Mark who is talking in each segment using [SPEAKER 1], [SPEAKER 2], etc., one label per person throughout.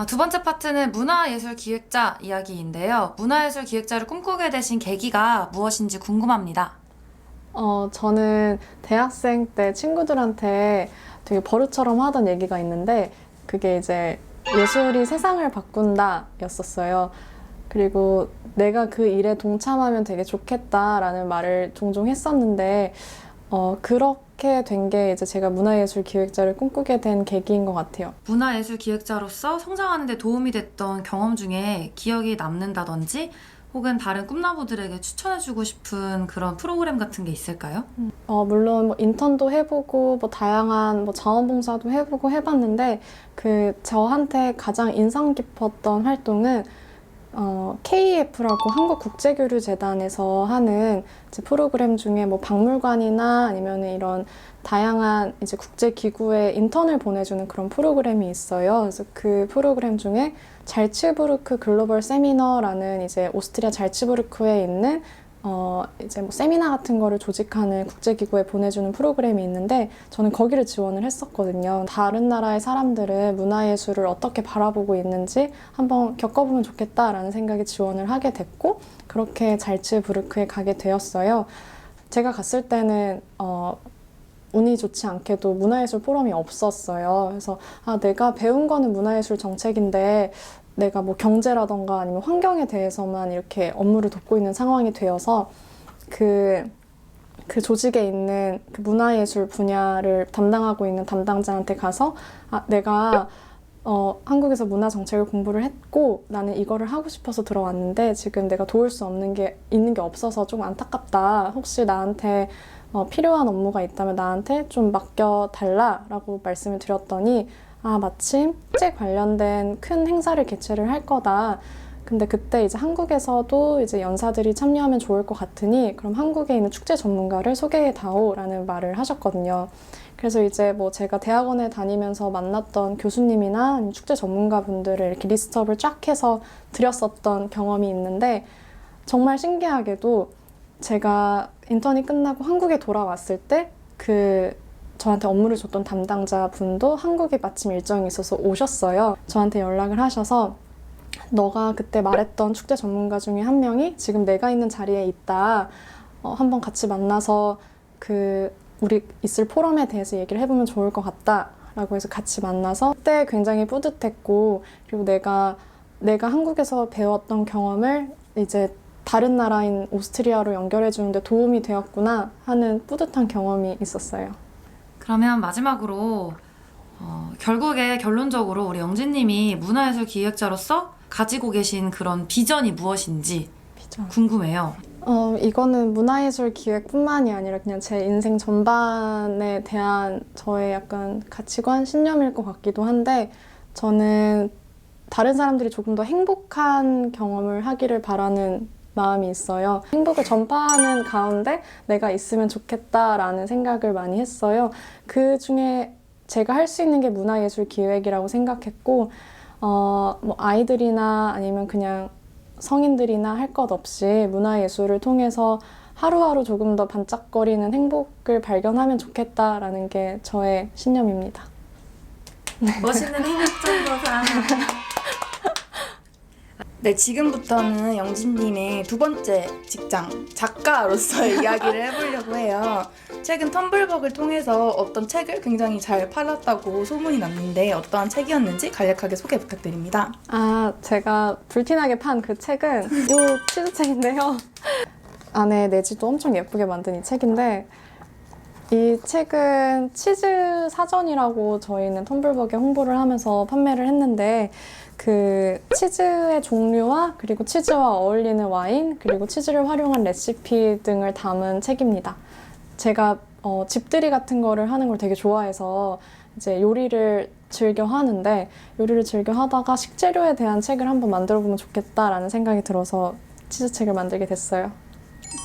[SPEAKER 1] 아, 두 번째 파트는 문화예술 기획자 이야기인데요. 문화예술 기획자를 꿈꾸게 되신 계기가 무엇인지 궁금합니다.
[SPEAKER 2] 어, 저는 대학생 때 친구들한테 되게 버릇처럼 하던 얘기가 있는데 그게 이제 예술이 세상을 바꾼다 였었어요. 그리고 내가 그 일에 동참하면 되게 좋겠다라는 말을 종종 했었는데 어, 그렇게 된 게 이제 제가 문화예술 기획자를 꿈꾸게 된 계기인 것 같아요.
[SPEAKER 1] 문화예술 기획자로서 성장하는 데 도움이 됐던 경험 중에 기억이 남는다든지 혹은 다른 꿈나무들에게 추천해주고 싶은 그런 프로그램 같은 게 있을까요?
[SPEAKER 2] 어, 물론 뭐 인턴도 해보고 뭐 다양한 뭐 자원봉사도 해보고 해봤는데 그 저한테 가장 인상 깊었던 활동은 어, KEF라고 한국국제교류재단에서 하는 프로그램 중에 뭐 박물관이나 아니면 이런 다양한 이제 국제기구에 인턴을 보내주는 그런 프로그램이 있어요. 그래서 그 프로그램 중에 잘츠부르크 글로벌 세미너라는 이제 오스트리아 잘츠부르크에 있는 어, 이제 뭐 세미나 같은 거를 조직하는 국제기구에 보내주는 프로그램이 있는데 저는 거기를 지원을 했었거든요. 다른 나라의 사람들은 문화예술을 어떻게 바라보고 있는지 한번 겪어보면 좋겠다라는 생각에 지원을 하게 됐고 그렇게 잘츠부르크에 가게 되었어요. 제가 갔을 때는 어, 운이 좋지 않게도 문화예술 포럼이 없었어요. 그래서 아, 내가 배운 거는 문화예술 정책인데 내가 뭐 경제라던가 아니면 환경에 대해서만 이렇게 업무를 돕고 있는 상황이 되어서 그, 그 조직에 있는 그 문화예술 분야를 담당하고 있는 담당자한테 가서 아, 내가 어, 한국에서 문화 정책을 공부를 했고 나는 이거를 하고 싶어서 들어왔는데 지금 내가 도울 수 없는 게 있는 게 없어서 좀 안타깝다. 혹시 나한테 어, 필요한 업무가 있다면 나한테 좀 맡겨 달라라고 말씀을 드렸더니 아 마침 축제 관련된 큰 행사를 개최를 할 거다. 근데 그때 이제 한국에서도 이제 연사들이 참여하면 좋을 것 같으니 그럼 한국에 있는 축제 전문가를 소개해 다오라는 말을 하셨거든요. 그래서 이제 뭐 제가 대학원에 다니면서 만났던 교수님이나 축제 전문가분들을 이렇게 리스트업을 쫙 해서 드렸었던 경험이 있는데 정말 신기하게도 제가 인턴이 끝나고 한국에 돌아왔을 때 그 저한테 업무를 줬던 담당자 분도 한국에 마침 일정이 있어서 오셨어요. 저한테 연락을 하셔서 너가 그때 말했던 축제 전문가 중에 한 명이 지금 내가 있는 자리에 있다. 어, 한번 같이 만나서 그 우리 있을 포럼에 대해서 얘기를 해보면 좋을 것 같다. 라고 해서 같이 만나서 그때 굉장히 뿌듯했고 그리고 내가 내가 한국에서 배웠던 경험을 이제 다른 나라인 오스트리아로 연결해 주는데 도움이 되었구나 하는 뿌듯한 경험이 있었어요.
[SPEAKER 1] 그러면 마지막으로 어, 결국에 결론적으로 우리 영진님이 문화예술 기획자로서 가지고 계신 그런 비전이 무엇인지
[SPEAKER 2] 비전.
[SPEAKER 1] 궁금해요.
[SPEAKER 2] 어, 이거는 문화예술 기획뿐만이 아니라 그냥 제 인생 전반에 대한 저의 약간 가치관, 신념일 것 같기도 한데, 저는 다른 사람들이 조금 더 행복한 경험을 하기를 바라는 마음이 있어요. 행복을 전파하는 가운데 내가 있으면 좋겠다라는 생각을 많이 했어요. 그 중에 제가 할 수 있는 게 문화예술 기획이라고 생각했고, 어, 뭐 아이들이나 아니면 그냥 성인들이나 할 것 없이 문화예술을 통해서 하루하루 조금 더 반짝거리는 행복을 발견하면 좋겠다라는 게 저의 신념입니다.
[SPEAKER 1] 멋있는 행복정보사.
[SPEAKER 3] 네, 지금부터는 영진님의 두 번째 직장, 작가로서의 이야기를 해보려고 해요. 최근 텀블벅을 통해서 어떤 책을 굉장히 잘 팔았다고 소문이 났는데 어떠한 책이었는지 간략하게 소개 부탁드립니다.
[SPEAKER 2] 아, 제가 불티나게 판 그 책은 이 치즈책인데요. 안에 내지도 엄청 예쁘게 만든 이 책인데 이 책은 치즈 사전이라고 저희는 텀블벅에 홍보를 하면서 판매를 했는데 그 치즈의 종류와 그리고 치즈와 어울리는 와인 그리고 치즈를 활용한 레시피 등을 담은 책입니다. 제가 어, 집들이 같은 거를 하는 걸 되게 좋아해서 이제 요리를 즐겨 하는데 요리를 즐겨 하다가 식재료에 대한 책을 한번 만들어 보면 좋겠다라는 생각이 들어서 치즈 책을 만들게 됐어요.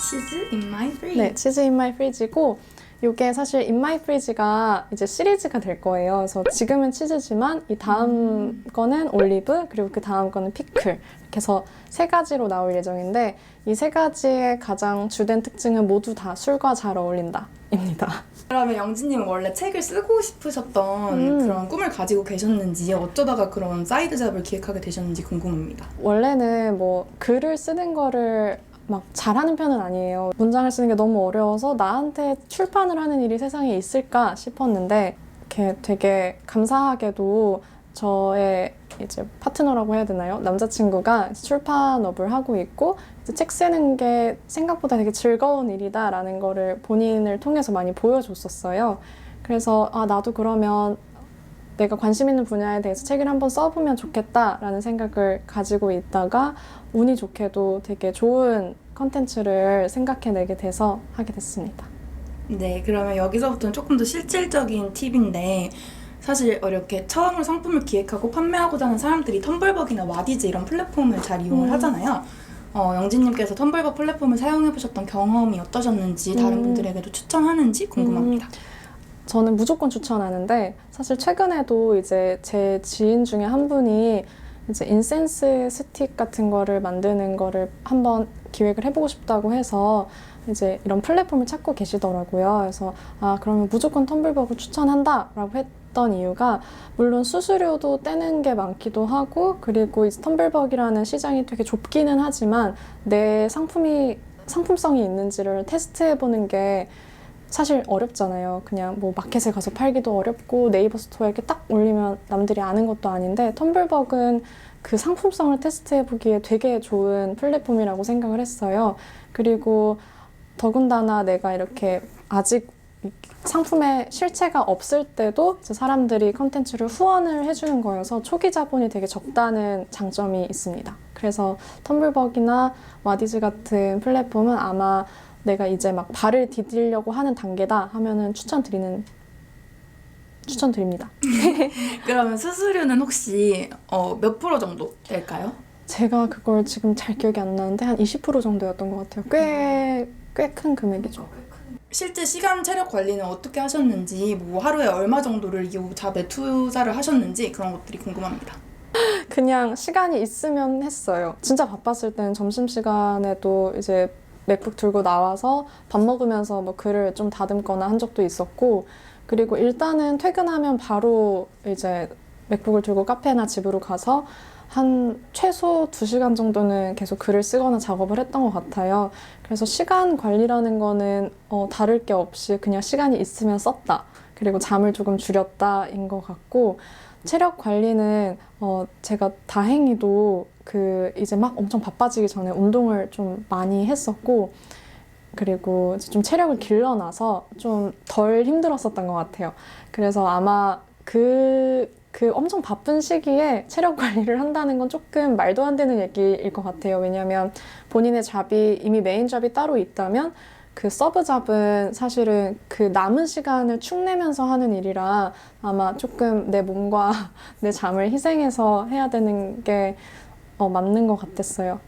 [SPEAKER 3] 치즈 in my fridge.
[SPEAKER 2] 네, 치즈 인 마이 프리지고 이게 사실 In My Fridge가 이제 시리즈가 될 거예요. 그래서 지금은 치즈지만 이 다음 거는 올리브 그리고 그 다음 거는 피클 이렇게 해서 세 가지로 나올 예정인데 이 세 가지의 가장 주된 특징은 모두 다 술과 잘 어울린다입니다.
[SPEAKER 3] 그러면 영진님은 원래 책을 쓰고 싶으셨던
[SPEAKER 2] 음.
[SPEAKER 3] 그런 꿈을 가지고 계셨는지 어쩌다가 그런 사이드 잡을 기획하게 되셨는지 궁금합니다.
[SPEAKER 2] 원래는 뭐 글을 쓰는 거를 막 잘하는 편은 아니에요. 문장을 쓰는 게 너무 어려워서 나한테 출판을 하는 일이 세상에 있을까 싶었는데 이렇게 되게 감사하게도 저의 이제 파트너라고 해야 되나요? 남자친구가 출판업을 하고 있고 책 쓰는 게 생각보다 되게 즐거운 일이다라는 거를 본인을 통해서 많이 보여줬었어요. 그래서 아 나도 그러면 내가 관심 있는 분야에 대해서 책을 한번 써보면 좋겠다라는 생각을 가지고 있다가 운이 좋게도 되게 좋은 컨텐츠를 생각해내게 돼서 하게 됐습니다.
[SPEAKER 3] 네, 그러면 여기서부터는 조금 더 실질적인 팁인데 사실 이렇게 처음으로 상품을 기획하고 판매하고자 하는 사람들이 텀블벅이나 와디즈 이런 플랫폼을 잘 이용을
[SPEAKER 2] 음.
[SPEAKER 3] 하잖아요. 어, 영진님께서 텀블벅 플랫폼을 사용해보셨던 경험이 어떠셨는지 다른
[SPEAKER 2] 음.
[SPEAKER 3] 분들에게도 추천하는지 궁금합니다.
[SPEAKER 2] 저는 무조건 추천하는데 사실 최근에도 이제 제 지인 중에 한 분이 이제 인센스 스틱 같은 거를 만드는 거를 한번 기획을 해보고 싶다고 해서 이제 이런 플랫폼을 찾고 계시더라고요. 그래서 아 그러면 무조건 텀블벅을 추천한다라고 했던 이유가 물론 수수료도 떼는 게 많기도 하고 그리고 이 텀블벅이라는 시장이 되게 좁기는 하지만 내 상품이 상품성이 있는지를 테스트해보는 게 사실 어렵잖아요. 그냥 뭐 마켓에 가서 팔기도 어렵고 네이버 스토어에 이렇게 딱 올리면 남들이 아는 것도 아닌데 텀블벅은 그 상품성을 테스트해 보기에 되게 좋은 플랫폼이라고 생각을 했어요. 그리고 더군다나 내가 이렇게 아직 상품의 실체가 없을 때도 사람들이 컨텐츠를 후원을 해주는 거여서 초기 자본이 되게 적다는 장점이 있습니다. 그래서 텀블벅이나 와디즈 같은 플랫폼은 아마 내가 이제 막 발을 디디려고 하는 단계다 하면은 추천드리는 추천드립니다.
[SPEAKER 3] 그러면 수수료는 혹시 어, 몇 프로 정도 될까요?
[SPEAKER 2] 제가 그걸 지금 잘 기억이 안 나는데 한 20% 정도였던 것 같아요. 꽤 꽤 큰 금액이죠.
[SPEAKER 3] 실제 시간 체력 관리는 어떻게 하셨는지 뭐 하루에 얼마 정도를 이 잡에 투자를 하셨는지 그런 것들이 궁금합니다.
[SPEAKER 2] 그냥 시간이 있으면 했어요. 진짜 바빴을 때는 점심 시간에도 이제 맥북 들고 나와서 밥 먹으면서 뭐 글을 좀 다듬거나 한 적도 있었고 그리고 일단은 퇴근하면 바로 이제 맥북을 들고 카페나 집으로 가서 한 최소 2시간 정도는 계속 글을 쓰거나 작업을 했던 것 같아요. 그래서 시간 관리라는 거는 어, 다를 게 없이 그냥 시간이 있으면 썼다. 그리고 잠을 조금 줄였다인 것 같고 체력 관리는 어, 제가 다행히도 그 이제 막 엄청 바빠지기 전에 운동을 좀 많이 했었고 그리고 좀 체력을 길러놔서 좀 덜 힘들었었던 것 같아요. 그래서 아마 그, 그 엄청 바쁜 시기에 체력 관리를 한다는 건 조금 말도 안 되는 얘기일 것 같아요. 왜냐면 본인의 잡이, 이미 메인 잡이 따로 있다면 그 서브 잡은 사실은 그 남은 시간을 축내면서 하는 일이라 아마 조금 내 몸과 내 잠을 희생해서 해야 되는 게 어, 맞는 것 같았어요.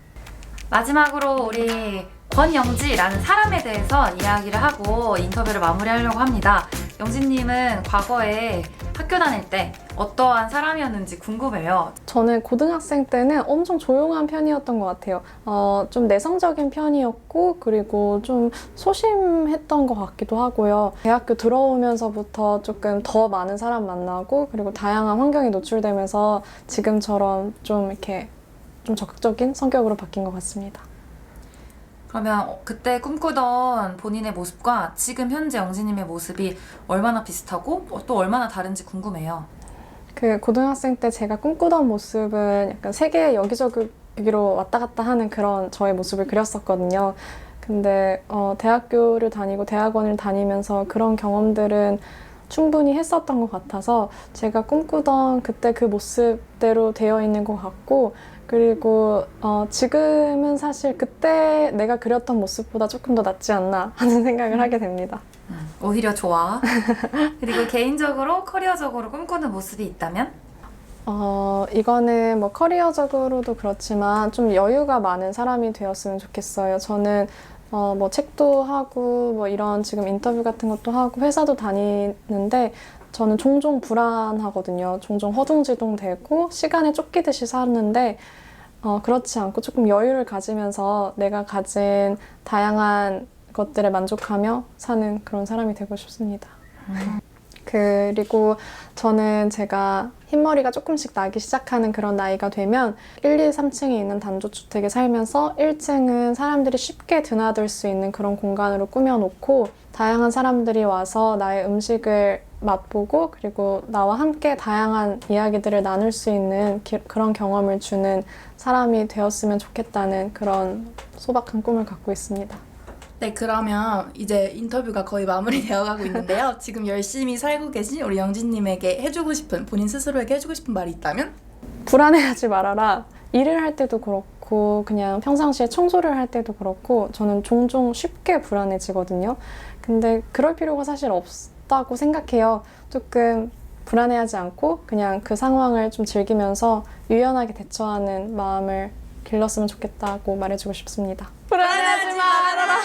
[SPEAKER 1] 마지막으로 우리 권영지라는 사람에 대해서 이야기를 하고 인터뷰를 마무리하려고 합니다. 영지님은 과거에 학교 다닐 때 어떠한 사람이었는지 궁금해요.
[SPEAKER 2] 저는 고등학생 때는 엄청 조용한 편이었던 것 같아요. 어, 좀 내성적인 편이었고, 그리고 좀 소심했던 것 같기도 하고요. 대학교 들어오면서부터 조금 더 많은 사람 만나고, 그리고 다양한 환경에 노출되면서 지금처럼 좀 이렇게 좀 적극적인 성격으로 바뀐 것 같습니다.
[SPEAKER 1] 그러면 그때 꿈꾸던 본인의 모습과 지금 현재 영지님의 모습이 얼마나 비슷하고 또 얼마나 다른지 궁금해요.
[SPEAKER 2] 그 고등학생 때 제가 꿈꾸던 모습은 약간 세계 여기저기로 왔다 갔다 하는 그런 저의 모습을 그렸었거든요. 근데 어, 대학교를 다니고 대학원을 다니면서 그런 경험들은 충분히 했었던 것 같아서 제가 꿈꾸던 그때 그 모습대로 되어 있는 것 같고 그리고 어, 지금은 사실 그때 내가 그렸던 모습보다 조금 더 낫지 않나 하는 생각을 하게 됩니다.
[SPEAKER 1] 음, 오히려 좋아. 그리고 개인적으로 커리어적으로 꿈꾸는 모습이 있다면?
[SPEAKER 2] 어, 이거는 뭐 커리어적으로도 그렇지만 좀 여유가 많은 사람이 되었으면 좋겠어요. 저는 어, 뭐 책도 하고 뭐 이런 지금 인터뷰 같은 것도 하고 회사도 다니는데 저는 종종 불안하거든요. 종종 허둥지둥 되고 시간에 쫓기듯이 사는데 어, 그렇지 않고 조금 여유를 가지면서 내가 가진 다양한 것들에 만족하며 사는 그런 사람이 되고 싶습니다. 그리고 저는 제가 흰머리가 조금씩 나기 시작하는 그런 나이가 되면 1, 2, 3층에 있는 단독주택에 살면서 1층은 사람들이 쉽게 드나들 수 있는 그런 공간으로 꾸며놓고 다양한 사람들이 와서 나의 음식을 맛보고 그리고 나와 함께 다양한 이야기들을 나눌 수 있는 기- 그런 경험을 주는 사람이 되었으면 좋겠다는 그런 소박한 꿈을 갖고 있습니다.
[SPEAKER 3] 네, 그러면 이제 인터뷰가 거의 마무리되어 가고 있는데요. 지금 열심히 살고 계신 우리 영진님에게 해주고 싶은, 본인 스스로에게 해주고 싶은 말이 있다면?
[SPEAKER 2] 불안해하지 말아라. 일을 할 때도 그렇고 그냥 평상시에 청소를 할 때도 그렇고 저는 종종 쉽게 불안해지거든요. 근데 그럴 필요가 사실 없다고 생각해요. 조금 불안해하지 않고 그냥 그 상황을 좀 즐기면서 유연하게 대처하는 마음을 길렀으면 좋겠다고 말해주고 싶습니다. 불안해하지 말아라.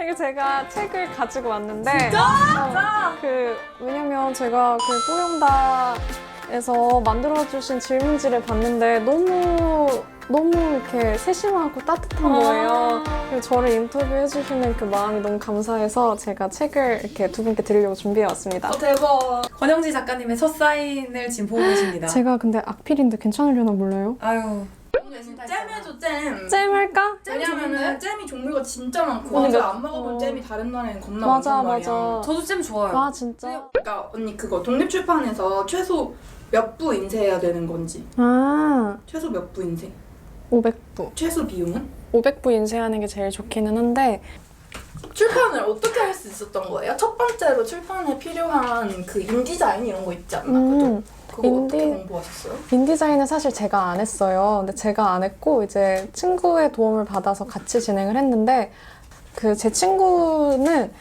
[SPEAKER 2] 이게 제가 책을 가지고 왔는데 진짜? 그 왜냐면 제가 그 뽀용다 에서 만들어주신 질문지를 봤는데 너무 너무 이렇게 세심하고 따뜻한 거예요. 그리고 저를 인터뷰해주시는 그 마음이 너무 감사해서 제가 책을 이렇게 두 분께 드리려고 준비해왔습니다.
[SPEAKER 3] 대박.
[SPEAKER 1] 권영지 작가님의 첫 사인을 지금 보고 계십니다.
[SPEAKER 2] 제가 근데 악필인데 괜찮으려나 몰라요.
[SPEAKER 1] 아유.
[SPEAKER 3] 잼해줘, 잼.
[SPEAKER 2] 잼 할까?
[SPEAKER 3] 왜냐면은 잼이 종류가 진짜 많고
[SPEAKER 2] 언니
[SPEAKER 3] 제가
[SPEAKER 2] 몇-
[SPEAKER 3] 안 먹어본
[SPEAKER 2] 어.
[SPEAKER 3] 잼이 다른 나라엔 겁나
[SPEAKER 2] 맞아
[SPEAKER 3] 많단 말이야.
[SPEAKER 2] 맞아.
[SPEAKER 1] 저도 잼 좋아요.
[SPEAKER 2] 아 진짜?
[SPEAKER 3] 그러니까 언니 그거 독립출판에서 최소 몇 부 인쇄해야 되는 건지
[SPEAKER 2] 아
[SPEAKER 3] 최소 몇 부 인쇄?
[SPEAKER 2] 500부.
[SPEAKER 3] 최소 비용은?
[SPEAKER 2] 500부 인쇄하는 게 제일 좋기는 한데
[SPEAKER 3] 출판을 어떻게 할 수 있었던 거예요? 첫 번째로 출판에 필요한 그 인디자인 이런 거 있지 않나? 그죠?
[SPEAKER 2] 음,
[SPEAKER 3] 그거 어떻게
[SPEAKER 2] 인디-
[SPEAKER 3] 공부하셨어요?
[SPEAKER 2] 인디자인은 사실 제가 안 했어요. 근데 제가 안 했고 이제 친구의 도움을 받아서 같이 진행을 했는데 그 제 친구는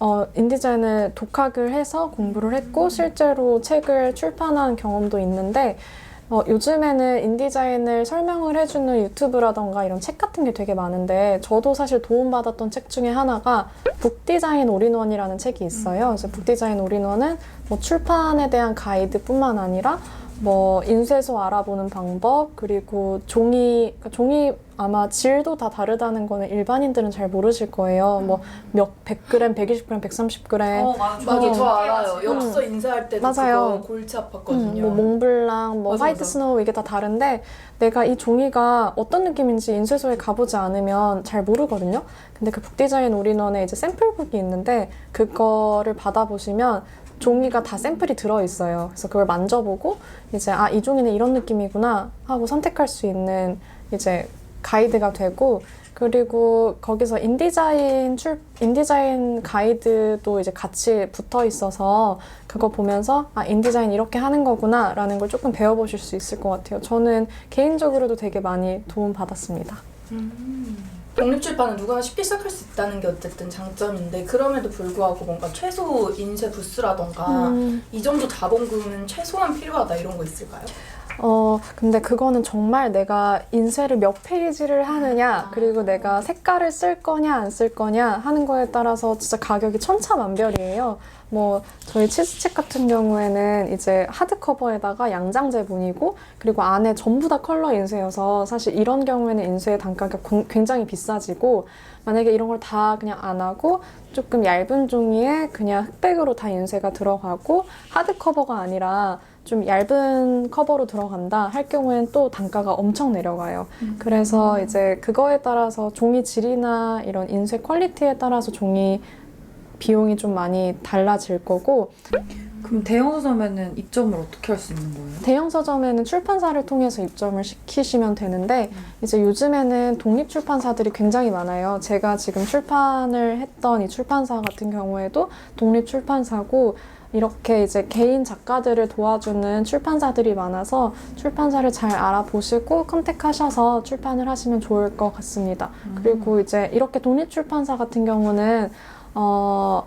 [SPEAKER 2] 어, 인디자인을 독학을 해서 공부를 했고 실제로 책을 출판한 경험도 있는데 어, 요즘에는 인디자인을 설명을 해주는 유튜브라던가 이런 책 같은 게 되게 많은데 저도 사실 도움받았던 책 중에 하나가 북디자인 올인원이라는 책이 있어요. 그래서 북디자인 올인원은 뭐 출판에 대한 가이드뿐만 아니라 뭐 인쇄소 알아보는 방법 그리고 종이 그러니까 종이 아마 질도 다 다르다는 거는 일반인들은 잘 모르실 거예요. 뭐몇 100g, 120g, 130g
[SPEAKER 1] 어, 맞아.
[SPEAKER 3] 맞아,
[SPEAKER 2] 어.
[SPEAKER 3] 저 알아요. 엽서 인쇄할 때도
[SPEAKER 2] 맞아요.
[SPEAKER 3] 그거 골치
[SPEAKER 2] 음,
[SPEAKER 3] 아팠거든요.
[SPEAKER 2] 뭐 몽블랑, 뭐
[SPEAKER 3] 맞아,
[SPEAKER 2] 화이트
[SPEAKER 3] 맞아.
[SPEAKER 2] 스노우 이게 다 다른데 내가 이 종이가 어떤 느낌인지 인쇄소에 가보지 않으면 잘 모르거든요. 근데 그 북디자인 올인원에 이제 샘플북이 있는데 그거를 받아보시면 종이가 다 샘플이 들어있어요. 그래서 그걸 만져보고 이제 아 이 종이는 이런 느낌이구나 하고 선택할 수 있는 이제 가이드가 되고 그리고 거기서 인디자인 출 인디자인 가이드도 이제 같이 붙어 있어서 그거 보면서 아 인디자인 이렇게 하는 거구나라는 걸 조금 배워보실 수 있을 것 같아요. 저는 개인적으로도 되게 많이 도움 받았습니다.
[SPEAKER 3] 독립출판은 누구나 쉽게 시작할 수 있다는 게 어쨌든 장점인데 그럼에도 불구하고 뭔가 최소 인쇄 부스라던가
[SPEAKER 2] 음.
[SPEAKER 3] 이 정도 자본금은 최소한 필요하다 이런 거 있을까요?
[SPEAKER 2] 어, 근데 그거는 정말 내가 인쇄를 몇 페이지를 하느냐, 그리고 내가 색깔을 쓸 거냐, 안 쓸 거냐 하는 거에 따라서 진짜 가격이 천차만별이에요. 뭐, 저희 치즈책 같은 경우에는 이제 하드커버에다가 양장 제본이고, 그리고 안에 전부 다 컬러 인쇄여서 사실 이런 경우에는 인쇄의 단가가 공- 굉장히 비싸지고, 만약에 이런 걸 다 그냥 안 하고, 조금 얇은 종이에 그냥 흑백으로 다 인쇄가 들어가고, 하드커버가 아니라 좀 얇은 커버로 들어간다 할 경우에는 또 단가가 엄청 내려가요. 그래서 이제 그거에 따라서 종이 질이나 이런 인쇄 퀄리티에 따라서 종이 비용이 좀 많이 달라질 거고
[SPEAKER 1] 그럼 대형 서점에는 입점을 어떻게 할 수 있는 거예요?
[SPEAKER 2] 대형 서점에는 출판사를 통해서 입점을 시키시면 되는데 이제 요즘에는 독립 출판사들이 굉장히 많아요. 제가 지금 출판을 했던 이 출판사 같은 경우에도 독립 출판사고 이렇게 이제 개인 작가들을 도와주는 출판사들이 많아서 출판사를 잘 알아보시고 컨택하셔서 출판을 하시면 좋을 것 같습니다. 그리고 이제 이렇게 독립 출판사 같은 경우는 어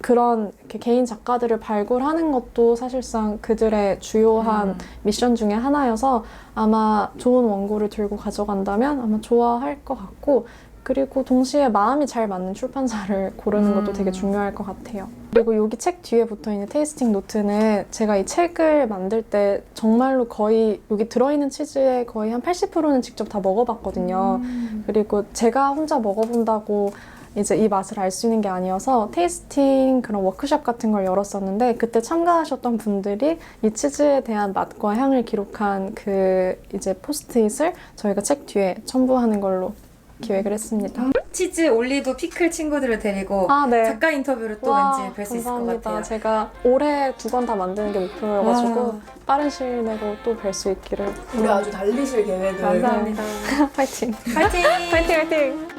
[SPEAKER 2] 그런 개인 작가들을 발굴하는 것도 사실상 그들의 주요한
[SPEAKER 1] 음.
[SPEAKER 2] 미션 중에 하나여서 아마 좋은 원고를 들고 가져간다면 아마 좋아할 것 같고 그리고 동시에 마음이 잘 맞는 출판사를 고르는 것도
[SPEAKER 1] 음.
[SPEAKER 2] 되게 중요할 것 같아요. 그리고 여기 책 뒤에 붙어 있는 테이스팅 노트는 제가 이 책을 만들 때 정말로 거의 여기 들어있는 치즈의 거의 한 80%는 직접 다 먹어봤거든요. 그리고 제가 혼자 먹어본다고 이제 이 맛을 알 수 있는 게 아니어서 테이스팅 그런 워크숍 같은 걸 열었었는데 그때 참가하셨던 분들이 이 치즈에 대한 맛과 향을 기록한 그 이제 포스트잇을 저희가 책 뒤에 첨부하는 걸로 기획을 했습니다.
[SPEAKER 1] 치즈, 올리브, 피클 친구들을 데리고
[SPEAKER 2] 아, 네.
[SPEAKER 1] 작가 인터뷰를 또
[SPEAKER 2] 와,
[SPEAKER 1] 왠지 뵐 수 있을 것
[SPEAKER 2] 감사합니다.
[SPEAKER 1] 같아요.
[SPEAKER 2] 제가 올해 두 권 다 만드는 게 목표여가지고
[SPEAKER 1] 와.
[SPEAKER 2] 빠른 시일 내로 또 뵐 수 있기를
[SPEAKER 3] 우리 아주 달리실 계획을
[SPEAKER 1] 감사합니다.
[SPEAKER 2] 파이팅!
[SPEAKER 1] 파이팅!
[SPEAKER 2] 파이팅! 파이팅!